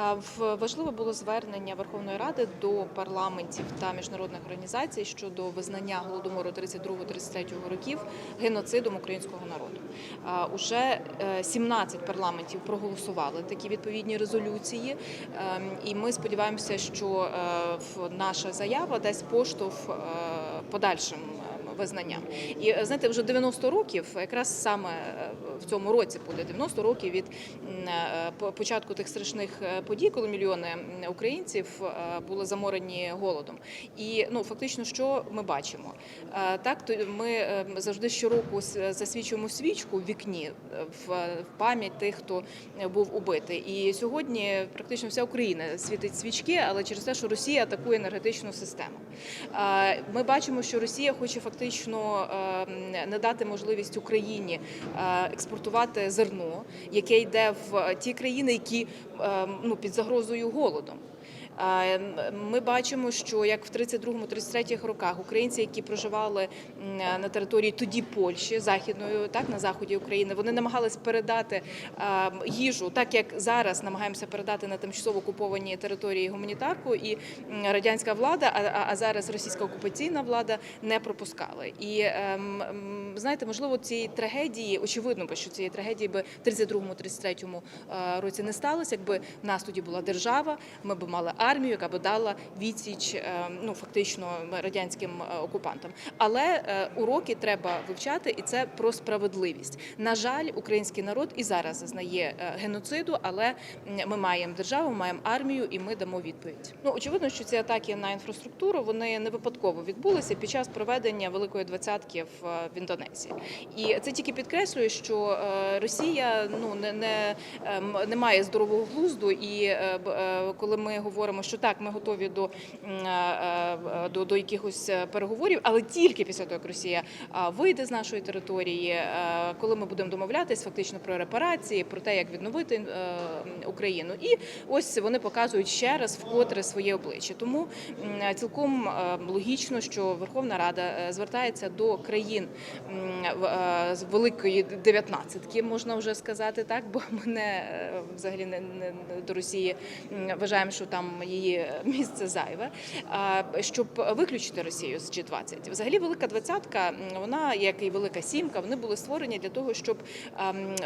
В- Важливе було звернення Верховної Ради до парламентів та міжнародних організацій щодо визнання голодомору 32-33 років геноцидом українського народу. Уже е, 17 парламентів проголосували такі відповідні резолюції, Ем, і ми сподіваємося, що е, наша заява дасть поштовх е, подальшим визнанням. І е, знаєте, вже 90 років, якраз саме е, в цьому році буде 90 років від е, по- початку тих страшних подій, коли мільйони українців були заморені голодом. І ну фактично, що ми бачимо? Так, то ми завжди щороку засвічуємо свічку в вікні в пам'ять тих, хто був убитий. І сьогодні практично вся Україна світить свічки, але через те, що Росія атакує енергетичну систему. Ми бачимо, що Росія хоче фактично е, не дати можливість Україні е, експортувати зерно, яке йде в ті країни, які е, ну під загрозою голодом. Е, Ми бачимо, що як в 32-33 роках українці, які проживали на території тоді Польщі, західної, так на заході України, вони намагались передати їжу, так як зараз намагаємося передати на тимчасово окуповані території гуманітарку, і радянська влада, а- зараз російська окупаційна влада не пропускали. І ем, знаєте, можливо, цієї трагедії, очевидно, що цієї трагедії би в 32-33 е, році не сталося, якби в нас тоді була держава, ми б мали армію, яка би дала відсіч е, ну фактично радянським е, окупантам. Але е, уроки треба вивчати, і це про справедливість. На жаль, український народ і зараз зазнає геноциду, але ми маємо державу, маємо армію, і ми дамо відповідь. Ну очевидно, що ці атаки на інфраструктуру вони не випадково відбулися під час проведення великої двадцятки в, е, в Індонезії. І це тільки підкреслює, що е, Росія ну не, не, ем, не має здорового глузду, і е, коли ми говоримо, що так, ми готові до, до, до якихось переговорів, але тільки після того, як Росія вийде з нашої території, коли ми будемо домовлятись фактично про репарації, про те, як відновити Україну. І ось вони показують ще раз вкотре своє обличчя. Тому цілком логічно, що Верховна Рада е, звертається до країн е, з великої дев'ятнадцятки, можна вже сказати так, бо ми не е, взагалі не, не до Росії вважаємо, що там її місце зайве. Щоб виключити Росію з G20. Взагалі, велика двадцятка, вона як і велика сімка, вони були створені для того, щоб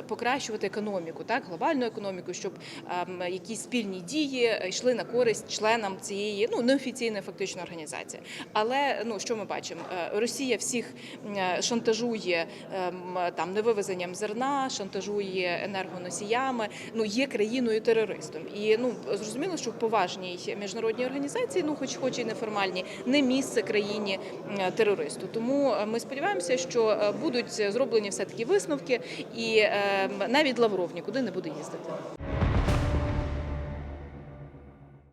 покращувати економіку, так глобальну економіку, щоб якісь спільні дії йшли на користь членам цієї ну неофіційної фактично організації. Але ну що ми бачимо? Е, Росія всіх е, шантажує ем, там невивезенням зерна, шантажує енергоносіями. Ну є країною терористом. І ну зрозуміло, що в поважній міжнародній організації, ну хоч хоч і неформальній, не місце країні терористу. Тому е, ми сподіваємося, що е, будуть зроблені все таки висновки, і е, навіть Лавров нікуди не буде їздити.